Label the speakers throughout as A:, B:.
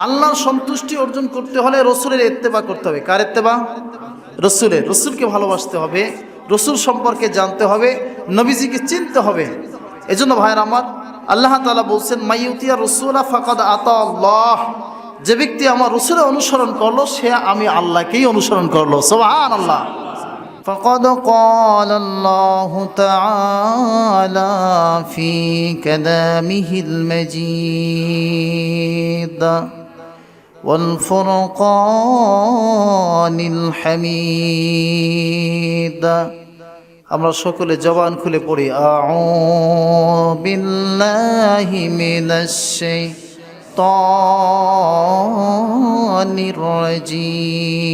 A: আল্লাহর সন্তুষ্টি অর্জন করতে হলে রসুলের এত্তেবা করতে হবে কার এত্তেবা রসুলের রসুলকে ভালোবাসতে হবে রসুল সম্পর্কে জানতে হবে নবীজিকে চিনতে হবে এজন্য ভাইয়ের আমার আল্লাহ তালা বলছেন মাইউতিয়া রসুলা ফাকাদ আতা আল্লাহ যে ব্যক্তি আমার রসুলের অনুসরণ করলো সে আমি আল্লাহকেই অনুসরণ করলো সোহান আল্লাহ فقد قال الله تعالى في كلامه المجيد والفرقان الحميد আমরা সকলে জবান খুলে পড়ি আউযু বিল্লাহি মিনাশ শাইতানির রাজীম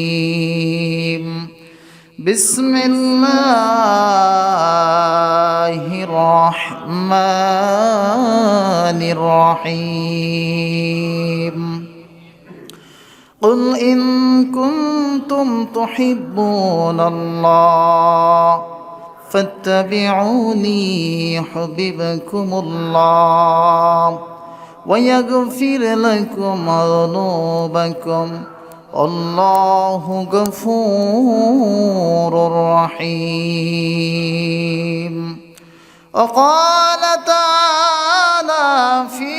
A: بسم الله الرحمن الرحيم قل إن كنتم تحبون الله فاتبعوني يحببكم الله ويغفر لكم ذنوبكم الله غفور رحيم وقال تعالى في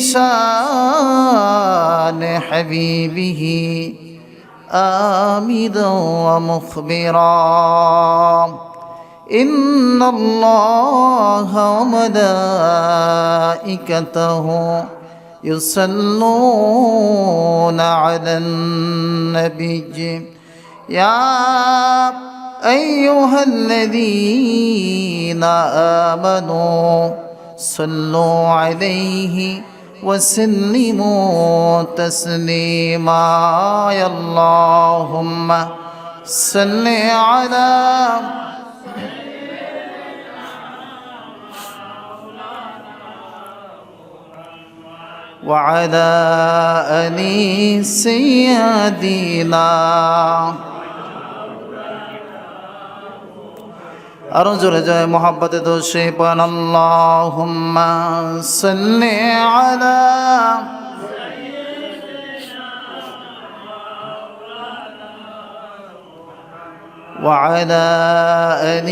A: شان حبيبه آمدا ومخبرا. إن الله وملائكته يصلون على النبي. يا أيها الذين آمنوا صلوا عليه وسلموا تسليما يا اللهم صل على وعلى آل سيدنا আরো জোরে জয় মোহাব্বতে দোষে পান আল্লাহুম্মা সাল্লি আলা وعلى آل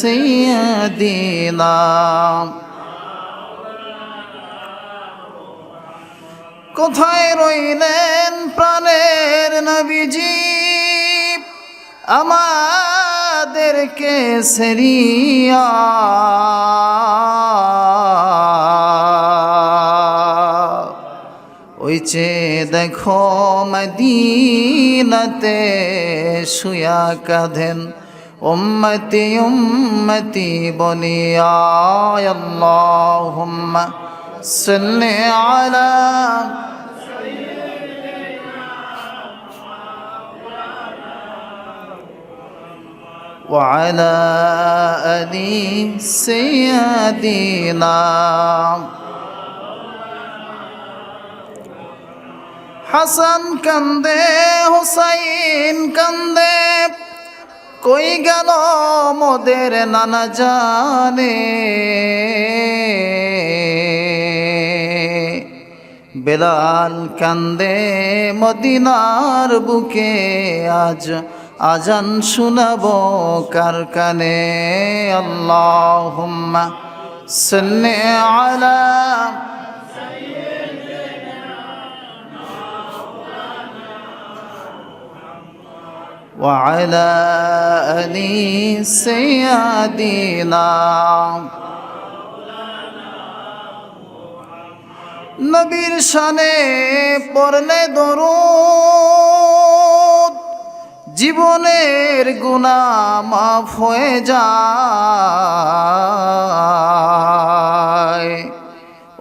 A: سيدنا কোথায় রইলেন প্রাণের নবীজি আমাদেরকে সেরিয়া। ওই চে দেখো মদিনাতে শুয়া কাঁধেন উম্মতি উম্মতি বলিয়া আল্লাহুম্মা সাল্লি আলা وعلى آل سيدنا হাসান কান্দে হুসাইন কান্দে কই গেল মোদের নানা জানে বেলাল কান্দে মদিনার বুকে আজ আজান শুনাব কার কানে আল্লাহুম্মা সাল্লি আলা وعلى آل سيدنا নবীর শানে পড়লে দরুদ জীবনের গুণা মাফ হয়ে যায়।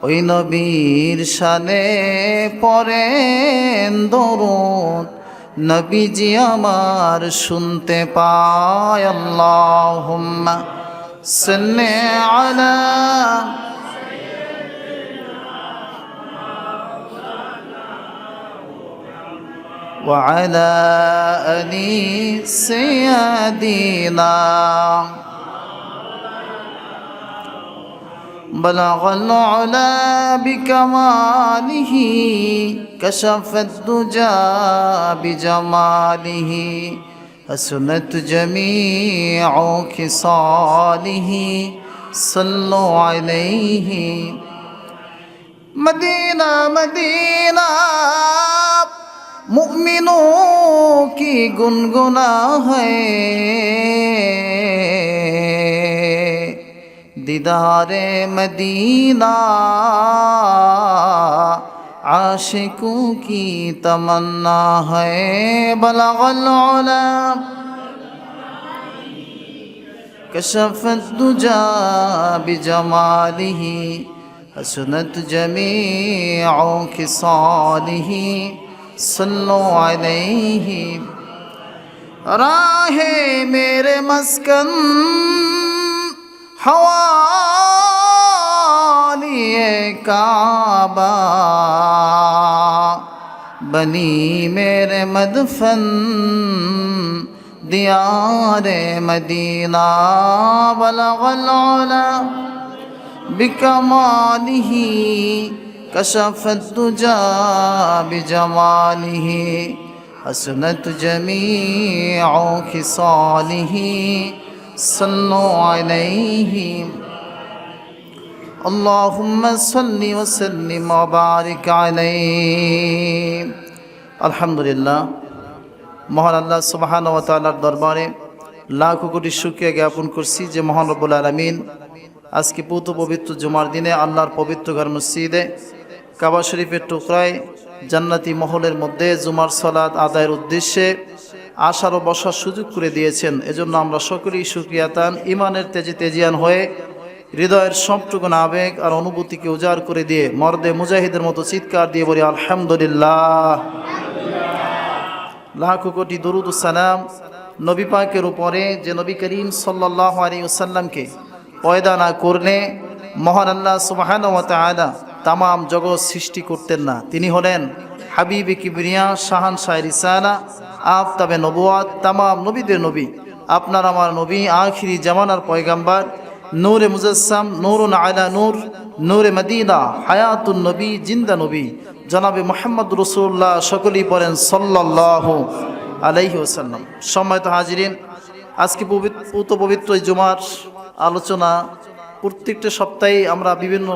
A: ওই নবীর শানে পড়েন দরুন নবীজি আমার শুনতে পায়, আল্লাহুম্মা সাল্লি আলা وعلى آل سيدنا بلغ العلا بكماله كشف الدجى بجماله حسنت جميع خصاله. صلوا عليه. مدینہ مدینہ মুমিনো কি গুনগুনা হয়? দিদারে মদিনা, আশিকু কি তমন্না হয়? বলাগল আলাম كشف الدجى بجماله حسنت جميع خصاله صلوا عليه راہ میرے مسکن حوالی کعبہ بنی میرے مدفن دیار مدینہ بلغ العلا بکمالہی كشف الدجى بجماله حسنت جميع خصاله صلوا عليه اللهم صل وسلم وبارك عليه الحمد لله মহান আল্লাহ সুবাহান ও তাল্লার দরবারে লাখ কোটি শুক্রিয়া জ্ঞাপন করছি যে মহান রব্বুল আলমিন আজকে পৌত পবিত্র জুমার দিনে আল্লাহর পবিত্র ঘর মসজিদে কাবা শরীফের টুকরায় জান্নাতি মহলের মধ্যে জুমার সলাদ আদায়ের উদ্দেশ্যে আসার ও বসার সুযোগ করে দিয়েছেন। এজন্য আমরা সকলেই সুক্রিয়াতান ইমানের তেজে তেজিয়ান হয়ে হৃদয়ের সবটুকুন আবেগ আর অনুভূতিকে উজাড় করে দিয়ে মর্দে মুজাহিদের মতো চিৎকার দিয়ে বলি, আলহামদুলিল্লাহ। লাখো কোটি দরুদ সালাম নবী পাকের উপরে যে নবী করিম সাল্লাহ আলী ওসাল্লামকে পয়দা না করলে মহান আল্লাহ সুবাহান তালা তামাম জগৎ সৃষ্টি করতেন না। তিনি হলেন হাবিবে কিবরিয়া শাহান শাহের ইসানা আফতাবে নবুয়াত, তামাম নবীদের নবী। আপনার আমার নবী, আখিরি জামানার পয়গাম্বার, নূরে মুজাসসাম, নূরুন আলা নূর, নূরে মদিনা, হায়াতুন নবী, জিন্দা নবী। জনাবে মোহাম্মদ রসুল্লাহ সকলেই পড়েন সাল্লাহ আলাইহি ওসাল্লাম সম্মানিত হাজিরিন, আজকে পবিত্র পবিত্র জুমার আলোচনা প্রত্যেকটা সপ্তাহে আমরা বিভিন্ন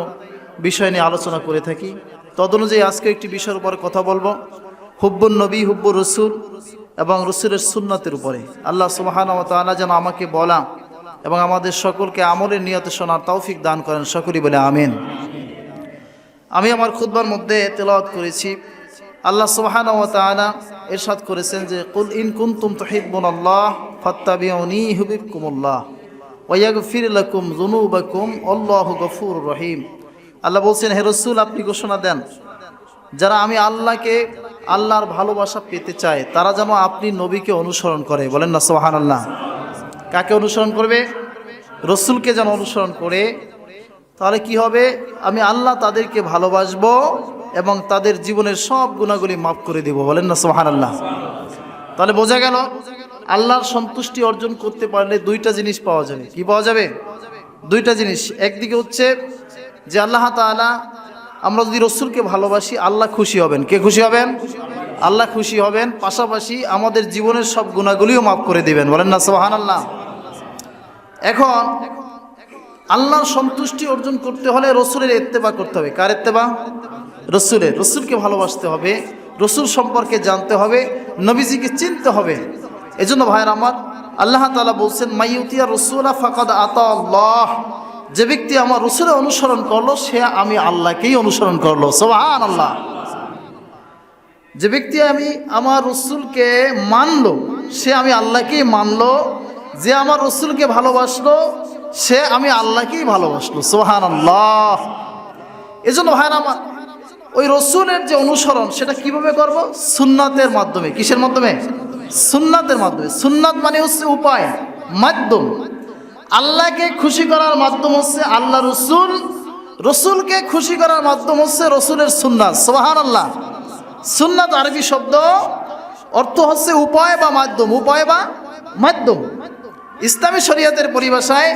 A: বিষয় নিয়ে আলোচনা করে থাকি। তদনুযায়ী আজকে একটি বিষয়ের উপরে কথা বলব। হুব্বুর নবী, হুব্বুর রসুল এবং রসুলের সুন্নতের উপরে। আল্লাহ সুবাহান তালা যেন আমাকে বলা এবং আমাদের সকলকে আমলের নিয়তে শোনার তৌফিক দান করেন। সকলেই বলে আমিন। আমি আমার খুদ্বার মধ্যে তেলাওয়াত করেছি। আল্লাহ সুবাহান তালা এরশাদ করেছেন যে, কুল ইন কুন্তুম তহিবুন আল্লাহ ফত্তাবিউনি হুবিবকুমুল্লাহ ওয়াগফির লাকুম জুনুবাকুম আল্লাহু গফুর রহিম। আল্লাহ বলছেন, হে রসুল, আপনি ঘোষণা দেন। যারা আমি আল্লাহকে, আল্লাহর ভালোবাসা পেতে চায়, তারা যেন আপনি নবীকে অনুসরণ করে। বলেন না সোহান আল্লাহ কাকে অনুসরণ করবে? রসুলকে যেন অনুসরণ করে। তাহলে কি হবে? আমি আল্লাহ তাদেরকে ভালোবাসবো এবং তাদের জীবনের সব গুণাগুলি মাফ করে দিব। বলেন না সোহান আল্লাহ তাহলে বোঝা গেল, আল্লাহর সন্তুষ্টি অর্জন করতে পারলে দুইটা জিনিস পাওয়া যাবে। কি পাওয়া যাবে? দুইটা জিনিস। একদিকে হচ্ছে যে আল্লাহ তালা আমরা যদি রসুলকে ভালোবাসি, আল্লাহ খুশি হবেন। কে খুশি হবেন? আল্লাহ খুশি হবেন। পাশাপাশি আমাদের জীবনের সব গুণাগুলিও মাফ করে দিবেন। বলেন না সোহান আল্লাহ এখন আল্লাহর সন্তুষ্টি অর্জন করতে হলে রসুলের এত্তেবা করতে হবে। কার এত্তেবা রসুলের। রসুলকে ভালোবাসতে হবে। রসুল সম্পর্কে জানতে হবে। নবীজিকে চিনতে হবে। এজন্য ভাইয়ের আমার, আল্লাহ তালা বলছেন মাইউতিয়া রসুলা ফাকাদ আতা আল্লাহ। যে ব্যক্তি আমার রসুলের অনুসরণ করল, সে আমি আল্লাহকেই অনুসরণ করল। সোহান আল্লাহ যে ব্যক্তি আমি আমার রসুলকে মানলো, সে আমি আল্লাহকেই মানলো। যে আমার রসুলকে ভালোবাসলো, সে আমি আল্লাহকেই ভালোবাসলো। সোহান আল্লাহ এজন্য ভাইয়ের আমার, ওই রসুলের যে অনুসরণ, সেটা কীভাবে করব? সুন্নাতের মাধ্যমে। কিসের মাধ্যমে? সুন্নাতের মাধ্যমে। সুন্নাত মানে হচ্ছে উপায়, মাধ্যম। আল্লাহকে খুশি করার মাধ্যম হচ্ছে আল্লাহ রসুল। রসুলকে খুশি করার মাধ্যম হচ্ছে রসুলের সুন্নাত। সোহান আল্লাহ সুন্নাত আরবি শব্দ অর্থ হচ্ছে উপায় বা মাধ্যম। উপায় বা মাধ্যম। ইসলামী শরিয়াতের পরিভাষায়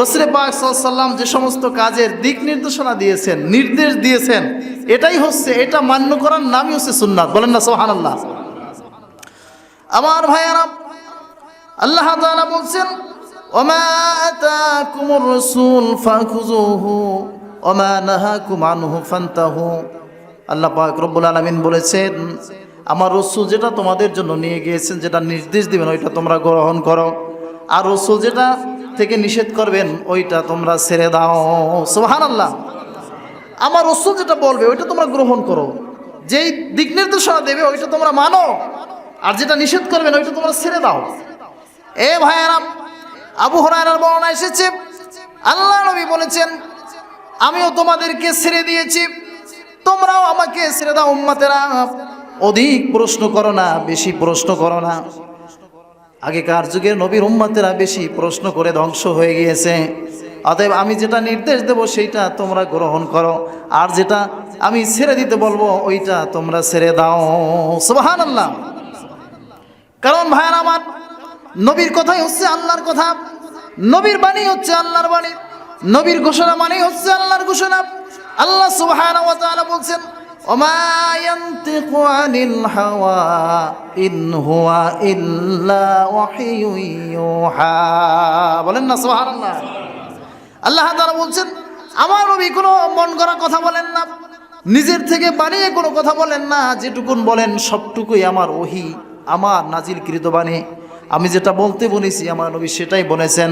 A: রসুল পাক সাল্লাম যে সমস্ত কাজের দিক নির্দেশনা দিয়েছেন, নির্দেশ দিয়েছেন, এটাই হচ্ছে, এটা মান্য করার নামই হচ্ছে সুন্নাত। বলেন না সোহান আল্লাহ আমার ভাইয়ারা, আল্লাহ বলছেন আল্লাহ পাক বলেছেন, আমার রসুল যেটা তোমাদের জন্য নিয়ে গিয়েছেন, যেটা নির্দেশ দিবেন, ওইটা তোমরা গ্রহণ করো। আর রসুল যেটা থেকে নিষেধ করবেন, ওইটা তোমরা ছেড়ে দাও। সোহান আল্লাহ আমার রসুল যেটা বলবে, ওইটা তোমরা গ্রহণ করো। যেই দিক নির্দেশনা দেবে, ওইটা তোমরা মানো। আর যেটা নিষেধ করবেন, ওইটা তোমরা ছেড়ে দাও। এ ভাইয়ারাম আবু হরাইরার বর্ণনা এসেছে। আল্লাহ নবী বলেছেন, আমিও তোমাদেরকে ছেড়ে দিয়েছি। তোমরাও আমাকে ছেড়ে দাও, উম্মাতেরা। অধিক প্রশ্ন করো না, বেশি প্রশ্ন করো না। আগেকার যুগের নবীর উম্মাতেরা বেশি প্রশ্ন করে ধ্বংস হয়ে গিয়েছে। অতএব আমি যেটা নির্দেশ দেব, সেইটা তোমরা গ্রহণ করো। আর যেটা আমি ছেড়ে দিতে বলব, ওইটা তোমরা ছেড়ে দাও। সুবাহান আল্লাহ কারণ ভাইয়ার আমার নবীর কথাই হচ্ছে আল্লাহর কথা। নবীর বাণী হচ্ছে আল্লাহর বাণী। নবীর ঘোষণা মানে হচ্ছে আল্লাহর ঘোষণা। আল্লাহ সুবহানাহু বলছেন বলেন না আল্লাহ তাআলা বলছেন, আমার কোনো মন করা কথা বলেন না। নিজের থেকে বানিয়ে কোনো কথা বলেন না। যেটুকুন বলেন সবটুকুই আমার ওহি, আমার নাজিলকৃত বাণী। আমি যেটা বলতে বলেছি, আমার নবী সেটাই বলেছেন।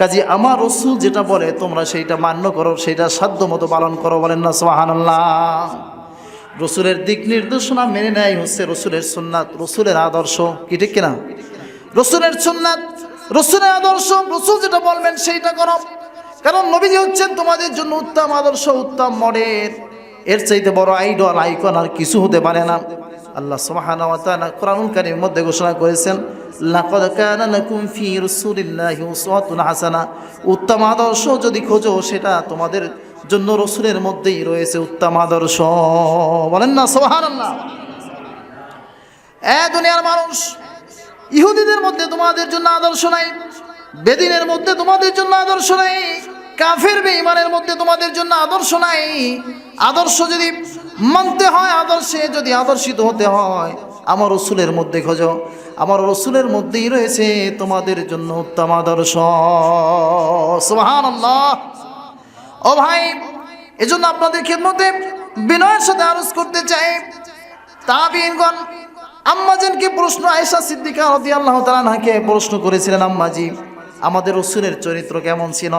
A: কাজে আমার রসুল যেটা বলে, তোমরা সেইটা মান্য করো, সেইটা সাধ্য মতো পালন করো বলেন না সোহানাল্লাহ রসুলের দিক নির্দেশনা মেনে নেয় হচ্ছে রসুলের সুন্নাত, রসুলের আদর্শ, কি ঠিক কিনা? রসুলের সুন্নাত, রসুলের আদর্শ, রসুল যেটা বলবেন সেইটা করো। কারণ নবীজি হচ্ছেন তোমাদের জন্য উত্তম আদর্শ, উত্তম মডেল। এর চাইতে বড় আইডল আইকন আর কিছু হতে পারে না। আল্লাহ সুবহানাহু ওয়া কারীমের মধ্যে ঘোষণা করেছেন, লাকাদ কানা লাকুম ফি রাসূলিল্লাহি উসওয়াতুন হাসানা। উত্তম আদর্শ যদি খোঁজো, সেটা তোমাদের জন্য রসুলের মধ্যেই রয়েছে উত্তম আদর্শ। বলেন না, সুবহানাল্লাহ। এ দুনিয়ার মানুষ, ইহুদিদের মধ্যে তোমাদের জন্য আদর্শ নাই, বেদিনের মধ্যে তোমাদের জন্য আদর্শ নাই, কাফের বেঈমানের মধ্যে তোমাদের জন্য আদর্শ নাই। আদর্শ যদি মানতে হয় আদর্শে, যদি আদর্শিত হতে হয়, আমার রসুলের মধ্যে খোঁজো। আমার রসুলের মধ্যেই রয়েছে তোমাদের জন্য উত্তম আদর্শ। সুবহান ও ভাই, এজন্য আপনাদের খেদমতে বিনয়ের সাথে আরজ করতে চাই। তাবিনগণ আম্মাজানকে প্রশ্ন আয়েশা সিদ্দিকা রদি আল্লাহ তালাকে প্রশ্ন করেছিলেন, আম্মাজি, আমাদের রসুলের চরিত্র কেমন ছিল?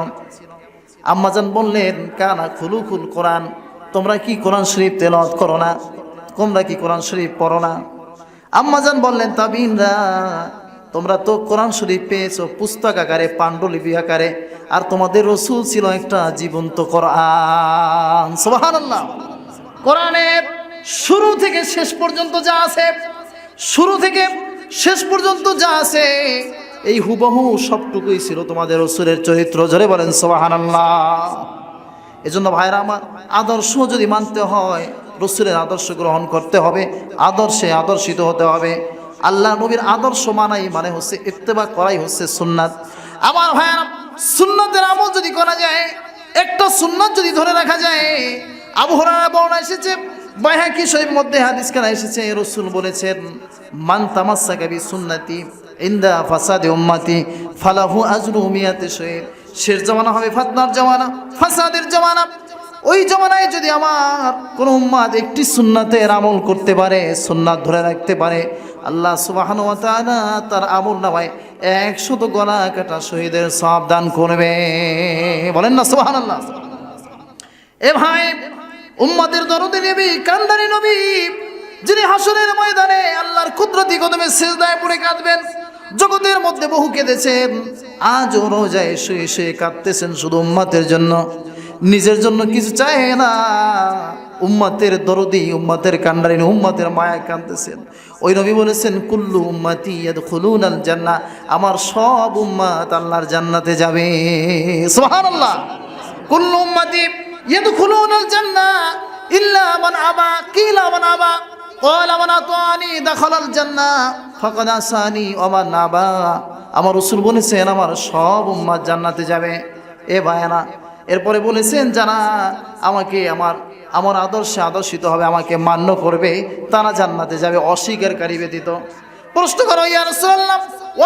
A: আম্মাজান বললেন, কানা খুলু খুল কোরআন। তোমরা কি কোরআন শরীফ তেলত করো না? তোমরা কি কোরআন শরীফ পড়ো না? আম্মাজান বললেন, তাবিনরা, তোমরা তো কোরআন শরীফ পেয়েছ পুস্তক আকারে, পাণ্ডুলিপি আকারে, আর তোমাদের রসুল ছিল একটা জীবন্ত কোরআন। কোরআনের শুরু থেকে শেষ পর্যন্ত যা আছে, শুরু থেকে শেষ পর্যন্ত যা আছে, এই হুবহু সবটুকুই ছিল তোমাদের রসুলের চরিত্র। জোরে বলেন, সোবাহানাল্লাহ। এজন্য ভাইরা আমার আদর্শ যদি মানতে হয়, রসুলের আদর্শ গ্রহণ করতে হবে, আদর্শে আদর্শিত হতে হবে। আল্লাহ নবীর আদর্শ মানাই মানে হচ্ছে ইত্তেবা করাই হচ্ছে সুন্নাত। আমার ভাইয়ারা, সুন্নাতের আমল যদি করা যায়, একটা সুন্নাত যদি ধরে রাখা যায়, আবু হরারা বর্ণা এসেছে বাইহাকি শরীফ মধ্যে হাদিস কেনা এসেছে, রসুল বলেছেন, মান তামাসা কবি সুন্নাতি ইন্দা ফাসাদে উম্মাতি, ফালাহু আজরু মিয়াতে শহীদ শেষ জমানা হবে, ফাতনার জমানা, ফাসাদের জমানা। ওই জমানায় যদি আমার কোনো উম্মাদ একটি সুন্নাতের আমল করতে পারে, সুন্নাত ধরে রাখতে পারে, আল্লাহ সুবাহান তার আমল নামায় একশত গলা কাটা শহীদের সব দান করবে। বলেন না সুবাহান আল্লাহ এ ভাই, উম্মাদের দরদে নবী, কান্দারি নবী, যিনি হাসনের ময়দানে আল্লাহর কুদরতি কদমে সেজদায় পড়ে কাঁদবেন জগতের মধ্যে বহু কেঁদেছেন আজও রোজায় শুয়ে শুয়ে কাঁদতেছেন শুধু উম্মাতের জন্য। নিজের জন্য কিছু চায় না। উম্মাতের দরদি, উম্মাতের কান্ডারিন উম্মাতের মায়া কাঁদতেছেন। ওই নবী বলেছেন, কুল্লু উম্মাতি খুলুন আল জান্না আমার সব উম্মাত আল্লাহর জান্নাতে যাবে। সোহান আল্লাহ কুল্লু উম্মাতি ইয়াদ খুলুন আল জান্না ইল্লা মান আবা, কিলা মান আবা। আমার রসুল বলেছেন, আমার সব উম্মাদ জান্নাতে যাবে। এ ভায়না এরপরে বলেছেন জানা আমাকে, আমার আমার আদর্শে আদর্শিত হবে, আমাকে মান্য করবে, তারা জান্নাতে যাবে, অস্বীকারী ব্যতীত। প্রশ্ন করো ইয়ার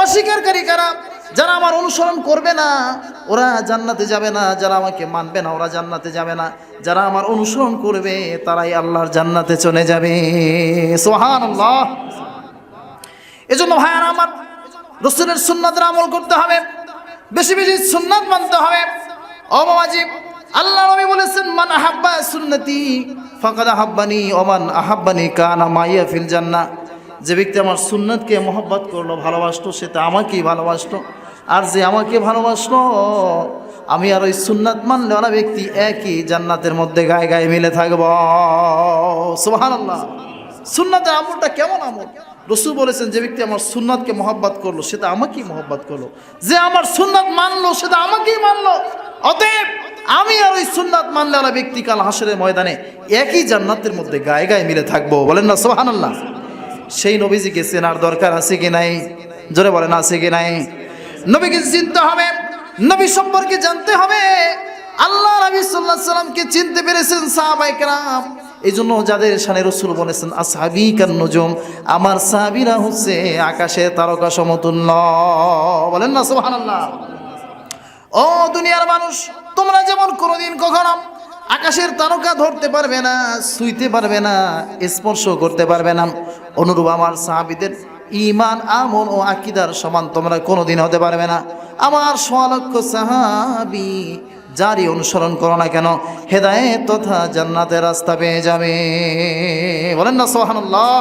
A: অস্বীকারী কারা? যারা আমার অনুসরণ করবে না, ওরা জান্নাতে যাবে না, যারা আমাকে মানবে না, ওরা জান্নাতে যাবে না। যারা আমার অনুসরণ করবে, তারাই আল্লাহর জান্নাতে চলে যাবে। সুবহানাল্লাহ। এজন্য ভাইয়ার আমার রসুলের সুন্নাতের আমল করতে হবে। বেশি বেশি সুন্নাত মানতে হবে। অবাজিব আল্লাহ নবী বলেছেন, মান আহাব্বা সুন্নতি, ফাকাদ আহাব্বানি, ওমান আহাব্বানি কানা মাইয়া ফিল জান্নাহ। যে ব্যক্তি আমার সুন্নতকে মহব্বত করল, ভালোবাসলো, সে তো আমাকেই ভালোবাসলো। আর যে আমাকে ভালোবাসলো, আমি আর ওই সুন্নাত মানলে ওরা ব্যক্তি একই জান্নাতের মধ্যে গায়ে গায়ে মিলে থাকব। সুবহানাল্লাহ। সুন্নাতের আমলটা কেমন আমল? রসুল বলেছেন, যে ব্যক্তি আমার সুন্নাতকে মহব্বত করল সেটা আমাকেই মহব্বত করল। যে আমার সুন্নাত মানলো সেটা আমাকেই মানলো। অতএব আমি আর ওই সুন্নাত মানলে ওরা ব্যক্তি কাল হাসরের ময়দানে একই জান্নাতের মধ্যে গায়ে গায়ে মিলে থাকব। বলেন না সোহানাল্লাহ সেই নবীজিকে চেনার দরকার আছে কি নাই? জোরে বলেন, আছে কি নাই? নবীকে চিনতে হবে, নবী সম্পর্কে জানতে হবে। আল্লাহ নবী সাল্লাহ সাল্লামকে চিনতে পেরেছেন সাহাবাইকরাম এই জন্য যাদের সানে রসুল বলেছেন আসহাবি কান্নজম আমার সাহাবিরা হচ্ছে আকাশে তারকা সমতুল্য। বলেন না, সুবহানাল্লাহ। ও দুনিয়ার মানুষ, তোমরা যেমন কোনোদিন কখনো আকাশের তারকা ধরতে পারবে না, ছুঁইতে পারবে না, স্পর্শ করতে পারবে না অনুরূপ আমার সাহাবিদের ইমান আমন ও আকিদার সমান তোমরা কোনোদিন হতে পারবে না। আমার সোয়ালক্ষ সাহাবি, যারই অনুসরণ করো না কেন, হেদায়েত তথা জান্নাতের রাস্তা পেয়ে যাবে। বলেন না সোহানুল্লাহ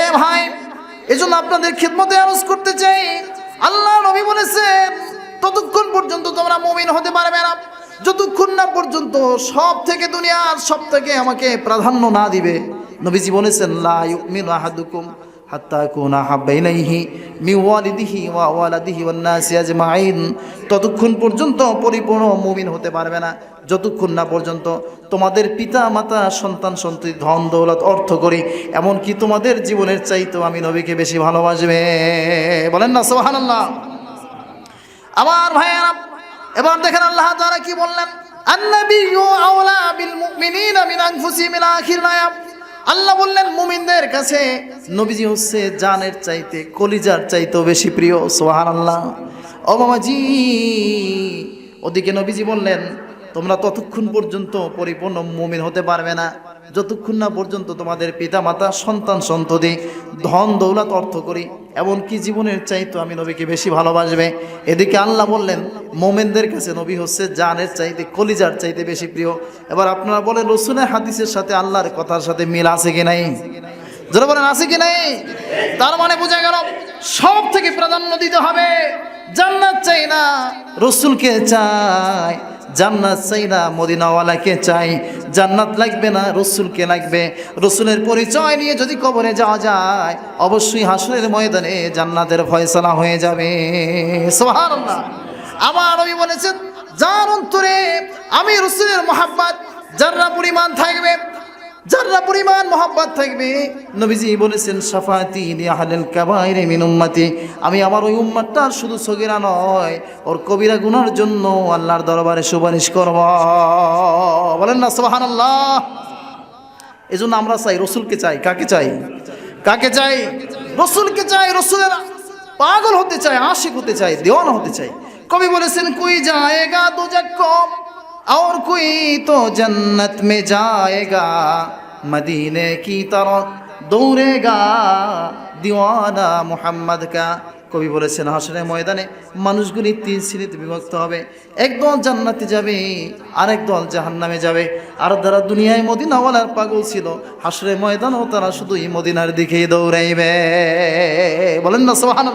A: এ ভাই, এজন্য আপনাদের খিদমতে আরজ করতে চাই। আল্লাহ নবী বলেছেন, ততক্ষণ পর্যন্ত তোমরা মুমিন হতে পারবে না। যতক্ষণ না পর্যন্ত সব থেকে দুনিয়ার সব থেকে আমাকে প্রাধান্য না দিবে। নবীজি বলেছেন, লা ওয়া নাসি ততক্ষণ পর্যন্ত পরিপূর্ণ মুমিন হতে পারবে না। যতক্ষণ না পর্যন্ত তোমাদের পিতা, মাতা, সন্তান, সন্ততি, ধন, দৌলত, অর্থ করি, এমনকি তোমাদের জীবনের চাইতেও আমি নবীকে বেশি ভালোবাসবে। বলেন না সোহানাল্লাহ আমার ভাইয়েরা, এবার দেখেন আল্লাহ তাআলা কি বললেন? বিল আল্লাহ বললেন, মুমিনদের কাছে নবীজি হচ্ছে জানের চাইতে, কলিজার চাইতে বেশি প্রিয় সোহান আল্লাহ ও বাবাজি ওদিকে নবীজি বললেন, তোমরা ততক্ষণ পর্যন্ত পরিপূর্ণ মুমিন হতে পারবে না। যতক্ষণ না পর্যন্ত তোমাদের পিতা মাতা সন্তান, সন্ততি, ধন, দৌলত অর্থ করি, এমনকি জীবনের চাইতো আমি নবীকে বেশি ভালোবাসবে। এদিকে আল্লাহ বললেন, মোমেনদের কাছে নবী হচ্ছে জানের চাইতে, কলিজার চাইতে বেশি প্রিয়। এবার আপনারা বলেন রসুনের হাদিসের সাথে আল্লাহর কথার সাথে মিল আছে কি নাই? যারা বলেন, আছে কি নাই? তার মানে বোঝা গেল সব থেকে প্রাধান্য দিতে হবে, জান্নাত চাই না, রসুলকে চাই। জান্নাত চাই না মদিনাওয়ালাকে চাই। জান্নাত লাগবে না, রসুলকে লাগবে। রসুলের পরিচয় নিয়ে যদি কবরে যাওয়া যায়, অবশ্যই হাসনের ময়দানে জান্নাতের ফয়সলা হয়ে যাবে। আমার আমি বলেছেন, যার অন্তরে আমি রসুলের মোহাম্মদ যারা পরিমাণ থাকবে যারা পরিমাণ মোহাব্বত থাকবে, নবীজি বলেছেন সাফাতি আহলেল কাবাইরে মিন উম্মতি। আমি আমার ওই উম্মাতটার শুধু সগিরা নয়, ওর কবিরা গুনার জন্য আল্লাহর দরবারে সুপারিশ করব। বলেন না সোহান আল্লাহ এই জন্য আমরা চাই, রসুলকে চাই, কাকে চাই? কাকে চাই? রসুলকে চাই, রসুলের পাগল হতে চাই আশিক হতে চাই দেওয়ান হতে চাই কবি বলেছেন, কুই যায়গা দো কম और कोई तो जन्नत में जाएगा मदीने की तरफ দৌড়েগা দিওয়ানা মোহাম্মদ কা কবি বলেছেন হাসনের ময়দানে মানুষগুলি তিন শ্রেণীতে বিভক্ত হবে একদল জান্নাতে যাবে আরেক দল জাহান্নামে যাবে আর যারা দুনিয়ায় মদিনাওয়ালার পাগল ছিল হাসরের ময়দানও তারা শুধু এই মদিনার দিকেই দৌড়াইবে বলেন না সোহান